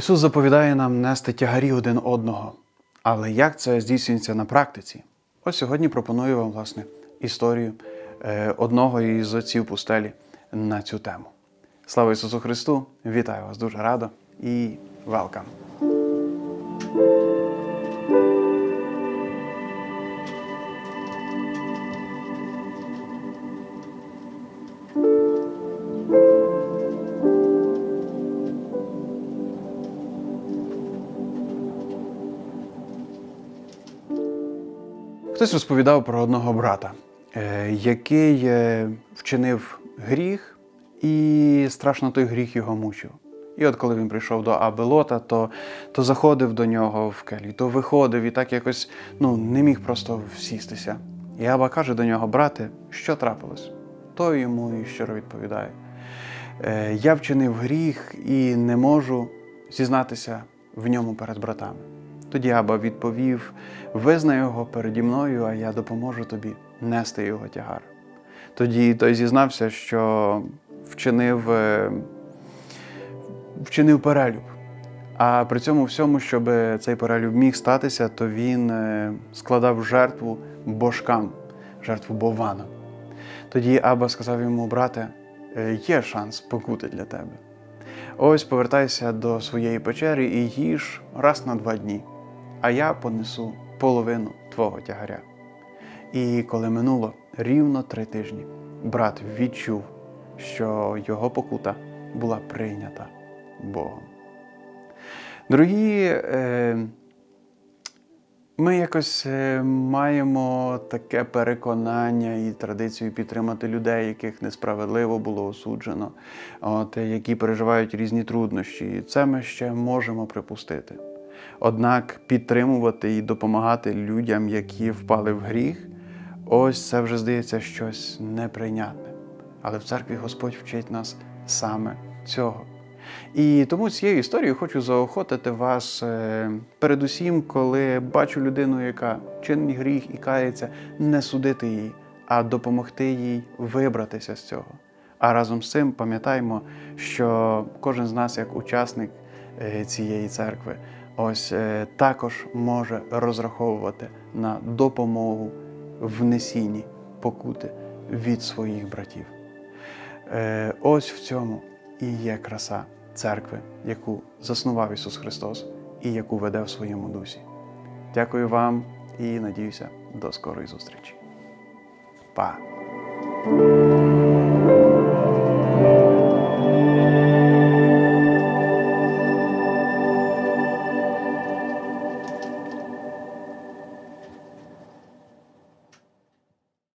Ісус заповідає нам нести тягарі один одного. Але як це здійснюється на практиці? Ось сьогодні пропоную вам власне історію е, одного із отців пустелі на цю тему. Слава Ісусу Христу! Вітаю вас дуже радо і велкам! Хтось розповідав про одного брата, е, який е, вчинив гріх, і страшно той гріх його мучив. І от коли він прийшов до Абелота, то, то заходив до нього в келі, то виходив і так якось ну, не міг просто всістися. І Аба каже до нього, брате, що трапилось? Той йому і щиро відповідає: «Е, Я вчинив гріх і не можу зізнатися в ньому перед братами. Тоді Аба відповів: Визнай його переді мною, а я допоможу тобі нести його тягар. Тоді той зізнався, що вчинив, е, вчинив перелюб. А при цьому всьому, щоб цей перелюб міг статися, то він е, складав жертву божкам, жертву Бованам. Тоді Аба сказав йому, брате, е, є шанс покути для тебе. Ось повертайся до своєї печери і їж раз на два дні, а я понесу половину твого тягаря. І коли минуло рівно три тижні, брат відчув, що його покута була прийнята Богом. Дорогі, е, ми якось е, маємо таке переконання і традицію підтримати людей, яких несправедливо було осуджено, от, які переживають різні труднощі. І Це ми ще можемо припустити. Однак підтримувати і допомагати людям, які впали в гріх, ось це вже здається щось неприйнятне. Але в церкві Господь вчить нас саме цього. І тому цією історією хочу заохотити вас е, передусім, коли бачу людину, яка чинить гріх і кається, не судити її, а допомогти їй вибратися з цього. А разом з цим пам'ятаємо, що кожен з нас, як учасник е, цієї церкви, ось е, також може розраховувати на допомогу в несінні покути від своїх братів. Е, Ось в цьому і є краса церкви, яку заснував Ісус Христос і яку веде в своєму дусі. Дякую вам і надіюся до скорої зустрічі. Па!